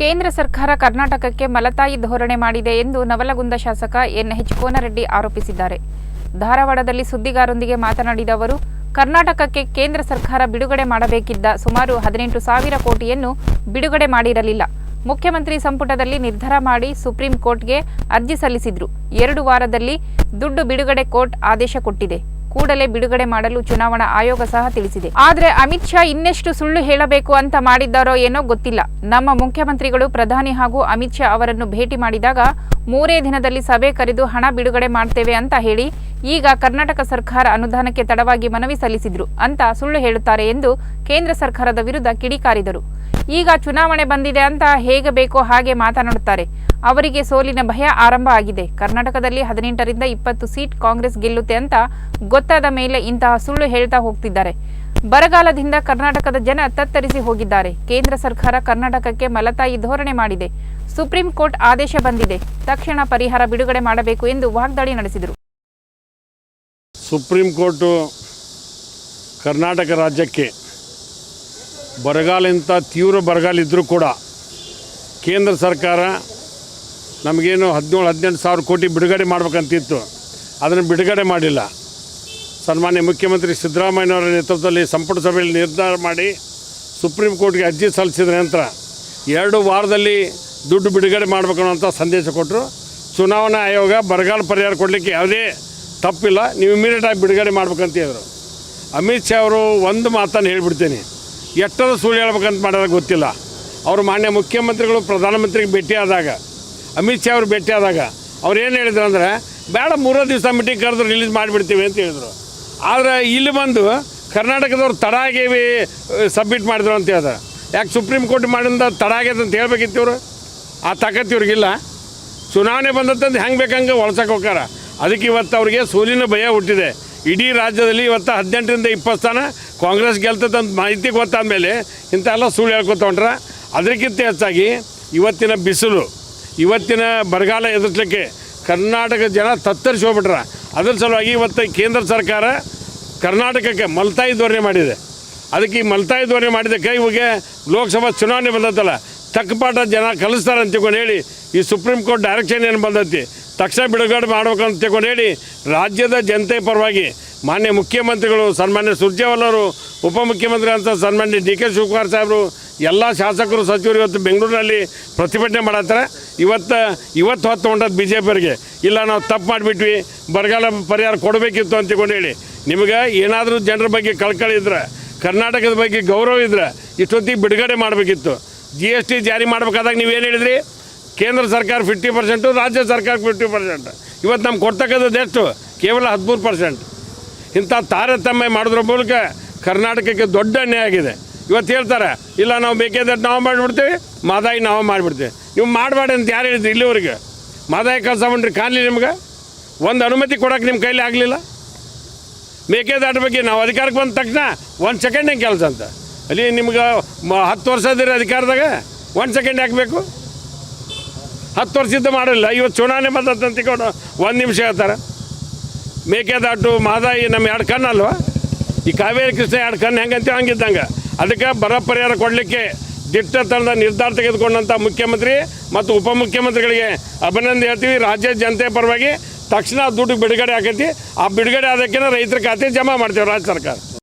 ಕೇಂದ್ರ ಸರ್ಕಾರ ಕರ್ನಾಟಕಕ್ಕೆ ಮಲತಾಯಿ ಧೋರಣೆ ಮಾಡಿದೆ ಎಂದು ನವಲಗುಂದ ಶಾಸಕ ಎನ್ ಎಚ್ ಕೋನರೆಡ್ಡಿ ಆರೋಪಿಸಿದ್ದಾರೆ. ಧಾರವಾಡದಲ್ಲಿ ಸುದ್ದಿಗಾರರೊಂದಿಗೆ ಮಾತನಾಡಿದ ಅವರು, ಕರ್ನಾಟಕಕ್ಕೆ ಕೇಂದ್ರ ಸರ್ಕಾರ ಬಿಡುಗಡೆ ಮಾಡಬೇಕಿದ್ದ ಸುಮಾರು ಹದಿನೆಂಟು ಸಾವಿರ ಕೋಟಿಯನ್ನು ಬಿಡುಗಡೆ ಮಾಡಿರಲಿಲ್ಲ. ಮುಖ್ಯಮಂತ್ರಿ ಸಂಪುಟದಲ್ಲಿ ನಿರ್ಧಾರ ಮಾಡಿ ಸುಪ್ರೀಂ ಕೋರ್ಟ್ಗೆ ಅರ್ಜಿ ಸಲ್ಲಿಸಿದ್ರು. ಎರಡು ವಾರದಲ್ಲಿ ದುಡ್ಡು ಬಿಡುಗಡೆ ಕೋರ್ಟ್ ಆದೇಶ ಕೊಟ್ಟಿದೆ. ಕೂಡಲೇ ಬಿಡುಗಡೆ ಮಾಡಲು ಚುನಾವಣಾ ಆಯೋಗ ಸಹ ತಿಳಿಸಿದೆ. ಆದರೆ ಅಮಿತ್ ಶಾ ಇನ್ನೆಷ್ಟು ಸುಳ್ಳು ಹೇಳಬೇಕು ಅಂತ ಮಾಡಿದ್ದಾರೋ ಏನೋ ಗೊತ್ತಿಲ್ಲ. ನಮ್ಮ ಮುಖ್ಯಮಂತ್ರಿಗಳು, ಪ್ರಧಾನಿ ಹಾಗೂ ಅಮಿತ್ ಶಾ ಅವರನ್ನು ಭೇಟಿ ಮಾಡಿದಾಗ ಮೂರೇ ದಿನದಲ್ಲಿ ಸಭೆ ಕರೆದು ಹಣ ಬಿಡುಗಡೆ ಮಾಡ್ತೇವೆ ಅಂತ ಹೇಳಿ ಈಗ ಕರ್ನಾಟಕ ಸರ್ಕಾರ ಅನುದಾನಕ್ಕೆ ತಡವಾಗಿ ಮನವಿ ಸಲ್ಲಿಸಿದ್ರು ಅಂತ ಸುಳ್ಳು ಹೇಳುತ್ತಾರೆ ಎಂದು ಕೇಂದ್ರ ಸರ್ಕಾರದ ವಿರುದ್ಧ ಕಿಡಿಕಾರಿದರು. ಈಗ ಚುನಾವಣೆ ಬಂದಿದೆ ಅಂತ ಹೇಗೆ ಬೇಕೋ ಹಾಗೆ ಮಾತನಾಡುತ್ತಾರೆ. ಅವರಿಗೆ ಸೋಲಿನ ಭಯ ಆರಂಭ ಆಗಿದೆ. ಕರ್ನಾಟಕದಲ್ಲಿ ಹದಿನೆಂಟರಿಂದ ಇಪ್ಪತ್ತು ಸೀಟ್ ಕಾಂಗ್ರೆಸ್ ಗೆಲ್ಲುತ್ತೆ ಅಂತ ಗೊತ್ತಾದ ಮೇಲೆ ಇಂತಹ ಸುಳ್ಳು ಹೇಳ್ತಾ ಹೋಗ್ತಿದ್ದಾರೆ. ಬರಗಾಲದಿಂದ ಕರ್ನಾಟಕದ ಜನ ತತ್ತರಿಸಿ ಹೋಗಿದ್ದಾರೆ. ಕೇಂದ್ರ ಸರ್ಕಾರ ಕರ್ನಾಟಕಕ್ಕೆ ಮಲತಾಯಿ ಧೋರಣೆ ಮಾಡಿದೆ. ಸುಪ್ರೀಂ ಕೋರ್ಟ್ ಆದೇಶ ಬಂದಿದೆ. ತಕ್ಷಣ ಪರಿಹಾರ ಬಿಡುಗಡೆ ಮಾಡಬೇಕು ಎಂದು ವಾಗ್ದಾಳಿ ನಡೆಸಿದರು. ಸುಪ್ರೀಂ ಕೋರ್ಟು ಕರ್ನಾಟಕ ರಾಜ್ಯಕ್ಕೆ ಬರಗಾಲ ಇಂಥ ತೀವ್ರ ಬರಗಾಲ ಇದ್ದರೂ ಕೂಡ ಕೇಂದ್ರ ಸರ್ಕಾರ ನಮಗೇನು ಹದಿನೇಳು, ಹದಿನೆಂಟು ಸಾವಿರ ಕೋಟಿ ಬಿಡುಗಡೆ ಮಾಡಬೇಕಂತಿತ್ತು. ಅದನ್ನು ಬಿಡುಗಡೆ ಮಾಡಿಲ್ಲ. ಸನ್ಮಾನ್ಯ ಮುಖ್ಯಮಂತ್ರಿ ಸಿದ್ದರಾಮಯ್ಯನವರ ನೇತೃತ್ವದಲ್ಲಿ ಸಂಪುಟ ಸಭೆಯಲ್ಲಿ ನಿರ್ಧಾರ ಮಾಡಿ ಸುಪ್ರೀಂ ಕೋರ್ಟ್ಗೆ ಅರ್ಜಿ ಸಲ್ಲಿಸಿದ ನಂತರ ಎರಡು ವಾರದಲ್ಲಿ ದುಡ್ಡು ಬಿಡುಗಡೆ ಮಾಡಬೇಕು ಅನ್ನೋಂಥ ಸಂದೇಶ ಕೊಟ್ಟರು ಚುನಾವಣಾ ಆಯೋಗ ಬರಗಾಲ ಪರಿಹಾರ ಕೊಡಲಿಕ್ಕೆ ಯಾವುದೇ ತಪ್ಪಿಲ್ಲ. ನೀವು ಇಮಿಡಿಯೇಟಾಗಿ ಬಿಡುಗಡೆ ಮಾಡ್ಬೇಕಂತ ಹೇಳಿದರು. ಅಮಿತ್ ಶಾ ಅವರು ಒಂದು ಮಾತನ್ನು ಹೇಳ್ಬಿಡ್ತೀನಿ. ಎಷ್ಟರ ಸುಳ್ಳು ಹೇಳ್ಬೇಕಂತ ಮಾಡೋದಕ್ಕೆ ಗೊತ್ತಿಲ್ಲ. ಅವರು ಮಾನ್ಯ ಮುಖ್ಯಮಂತ್ರಿಗಳು, ಪ್ರಧಾನಮಂತ್ರಿಗೆ ಭೇಟಿಯಾದಾಗ ಅಮಿತ್ ಶಾ ಅವರು ಭೇಟಿಯಾದಾಗ ಅವ್ರು ಏನು ಹೇಳಿದ್ರು ಅಂದರೆ, ಬೇಡ, ಮೂರೋ ದಿವಸ ಮೀಟಿಂಗ್ ಕರೆದು ರಿಲೀಸ್ ಮಾಡಿಬಿಡ್ತೀವಿ ಅಂತ ಹೇಳಿದರು. ಆದರೆ ಇಲ್ಲಿ ಬಂದು ಕರ್ನಾಟಕದವ್ರು ತಡಾಗಿ ಸಬ್ಮಿಟ್ ಮಾಡಿದ್ರು ಅಂತ ಹೇಳಿದ್ರು. ಯಾಕೆ ಸುಪ್ರೀಂ ಕೋರ್ಟ್ ಮಾಡಿಂದ ತಡ ಅಂತ ಹೇಳ್ಬೇಕಿತ್ತು ಇವರು? ಆ ತಾಕತ್ತು ಇವ್ರಿಗಿಲ್ಲ. ಚುನಾವಣೆ ಬಂದತ್ತಂದು ಹೆಂಗೆ ಬೇಕಂಗೆ ಒಳಸಕ್ಕೆ ಹೋಗ್ತಾರೆ ಅದಕ್ಕೆ ಇವತ್ತು ಅವ್ರಿಗೆ ಸೋಲಿನ ಭಯ ಹುಟ್ಟಿದೆ. ಇಡೀ ರಾಜ್ಯದಲ್ಲಿ ಇವತ್ತು ಹದಿನೆಂಟರಿಂದ ಇಪ್ಪತ್ತು ಸ್ಥಾನ. ಕಾಂಗ್ರೆಸ್ ಗೆಲ್ತದೆ ಅಂತ ಮಾಹಿತಿ ಗೊತ್ತಾದ ಮೇಲೆ ಇಂಥ ಎಲ್ಲ ಸುಳ್ಳು ಹೇಳ್ಕೊತ ಹೊಂಟ್ರ. ಅದಕ್ಕಿಂತ ಹೆಚ್ಚಾಗಿ ಇವತ್ತಿನ ಬಿಸಿಲು, ಇವತ್ತಿನ ಬರಗಾಲ ಎದುರಿಸಲಿಕ್ಕೆ ಕರ್ನಾಟಕ ಜನ ತತ್ತರಿಸಿ ಹೋಗ್ಬಿಟ್ರ. ಅದ್ರ ಸಲುವಾಗಿ ಇವತ್ತು ಕೇಂದ್ರ ಸರ್ಕಾರ ಕರ್ನಾಟಕಕ್ಕೆ ಮಲ್ತಾಯಿ ಧೋರಣೆ ಮಾಡಿದೆ. ಅದಕ್ಕೆ ಈ ಮಲ್ತಾಯಿ ಧೋರಣೆ ಮಾಡಿದ್ದಕ್ಕೆ ಇವಾಗ ಲೋಕಸಭಾ ಚುನಾವಣೆ ಬಂದತ್ತಲ್ಲ. ತಕ್ಕಪಾಠ ಜನ ಕಲಿಸ್ತಾರೆ ಅಂತ ತಿಳ್ಕೊಂಡು ಹೇಳಿ, ಈ ಸುಪ್ರೀಂ ಕೋರ್ಟ್ ಡೈರೆಕ್ಷನ್ ಏನು ಬಂದೈತಿ, ತಕ್ಷಣ ಬಿಡುಗಡೆ ಮಾಡ್ಬೇಕಂತ ತಿಳ್ಕೊಂಡು ಹೇಳಿ, ರಾಜ್ಯದ ಜನತೆ ಪರವಾಗಿ ಮಾನ್ಯ ಮುಖ್ಯಮಂತ್ರಿಗಳು ಸನ್ಮಾನ್ಯ ಸುರ್ಜೇವಾಲವರು ಉಪಮುಖ್ಯಮಂತ್ರಿ ಅಂತ ಸನ್ಮಾನ್ಯ ಡಿ ಕೆ ಶಿವಕುಮಾರ್ ಸಾಹೇಬರು ಎಲ್ಲ ಶಾಸಕರು ಸಚಿವರು ಇವತ್ತು ಬೆಂಗಳೂರಿನಲ್ಲಿ ಪ್ರತಿಭಟನೆ ಮಾಡತ್ತಾರೆ. ಇವತ್ತು ಇವತ್ತು ಹೊತ್ತು ಹೊಂಟದ್ದು ಬಿ ಜೆ ಪಿಯವರಿಗೆ ಇಲ್ಲ, ನಾವು ತಪ್ಪು ಮಾಡಿಬಿಟ್ವಿ, ಬರಗಾಲ ಪರಿಹಾರ ಕೊಡಬೇಕಿತ್ತು ಅಂತ ಹೇಳಿ. ನಿಮಗೆ ಏನಾದರೂ ಜನರ ಬಗ್ಗೆ ಕಳ್ಕಳಿ ಇದ್ರೆ, ಕರ್ನಾಟಕದ ಬಗ್ಗೆ ಗೌರವ ಇದ್ರೆ ಇಷ್ಟೊತ್ತಿಗೆ ಬಿಡುಗಡೆ ಮಾಡಬೇಕಿತ್ತು. ಜಿ ಎಸ್ ಟಿ ಜಾರಿ ಮಾಡಬೇಕಾದಾಗ ನೀವೇನು ಹೇಳಿದ್ರಿ? ಕೇಂದ್ರ ಸರ್ಕಾರ ಫಿಫ್ಟಿ ಪರ್ಸೆಂಟು ರಾಜ್ಯ ಸರ್ಕಾರ ಫಿಫ್ಟಿ ಪರ್ಸೆಂಟ್ ಇವತ್ತು ನಮ್ಗೆ ಕೊಡ್ತಕ್ಕಂಥದ್ದು ಎಷ್ಟು? ಕೇವಲ ಹದಿಮೂರು ಪರ್ಸೆಂಟ್ ಇಂಥ ತಾರತಮ್ಯ ಮಾಡೋದ್ರ ಮೂಲಕ ಕರ್ನಾಟಕಕ್ಕೆ ದೊಡ್ಡ ಅನ್ಯಾಯ ಆಗಿದೆ. ಇವತ್ತು ಹೇಳ್ತಾರೆ, ಇಲ್ಲ ನಾವು ಬೇಕಾದಟ್ಟು ನಾವು ಮಾಡಿಬಿಡ್ತೀವಿ, ಮಾದಾಯಿ ನಾವು ಮಾಡಿಬಿಡ್ತೀವಿ. ನೀವು ಮಾಡಬೇಡಿ ಅಂತ ಯಾರು ಹೇಳಿದ್ರಿ ಇಲ್ಲಿವರೆಗೆ? ಮಾದಾಯಿ ಕೆಲಸ ಮಾಡ್ರಿ ಕಾಣಲಿ ನಿಮ್ಗೆ? ಒಂದು ಅನುಮತಿ ಕೊಡೋಕೆ ನಿಮ್ಮ ಕೈಲಿ ಆಗಲಿಲ್ಲ? ಮೇಕೆದಾಟ ಬಗ್ಗೆ ನಾವು ಅಧಿಕಾರಕ್ಕೆ ಬಂದ ತಕ್ಷಣ ಒಂದು ಸೆಕೆಂಡೇ ಕೆಲಸ ಅಂತ? ಅಲ್ಲಿ ನಿಮ್ಗೆ ಹತ್ತು ಇದ್ರೆ ಅಧಿಕಾರದಾಗ ಒಂದು ಸೆಕೆಂಡ್ ಹಾಕಬೇಕು ಹತ್ತು ವರ್ಷದಿಂದ ಮಾಡಲಿಲ್ಲ ಇವತ್ತು ಚುನಾವಣೆ ಬಂದಂತ ಒಂದು ನಿಮಿಷ ಹೇಳ್ತಾರೆ. ಮೇಕೆದಾಟು, ಮಾದಾಯಿ ನಮ್ಮ ಎರಡು ಕಣ್ಣು ಈ ಕಾವೇರಿ ಕೃಷ್ಣ ಎರಡು ಕಣ್ಣು ಹೆಂಗಂತ ಹಂಗಿದ್ದಂಗೆ ಅದಕ್ಕೆ ಬರ ಪರಿಹಾರ ಕೊಡಲಿಕ್ಕೆ ದಿಟ್ಟತನದ ನಿರ್ಧಾರ ತೆಗೆದುಕೊಂಡಂಥ ಮುಖ್ಯಮಂತ್ರಿ ಮತ್ತು ಉಪಮುಖ್ಯಮಂತ್ರಿಗಳಿಗೆ ಅಭಿನಂದನೆ ಹೇಳ್ತೀವಿ. ರಾಜ್ಯ ಜನತೆ ಪರವಾಗಿ ತಕ್ಷಣ ದುಡ್ಡು ಬಿಡುಗಡೆ ಆಕೈತಿ ಆ ಬಿಡುಗಡೆ ಆದಕ್ಕಿಂತ ರೈತರ ಖಾತೆ ಜಮಾ ಮಾಡ್ತೇವೆ ರಾಜ್ಯ ಸರ್ಕಾರ.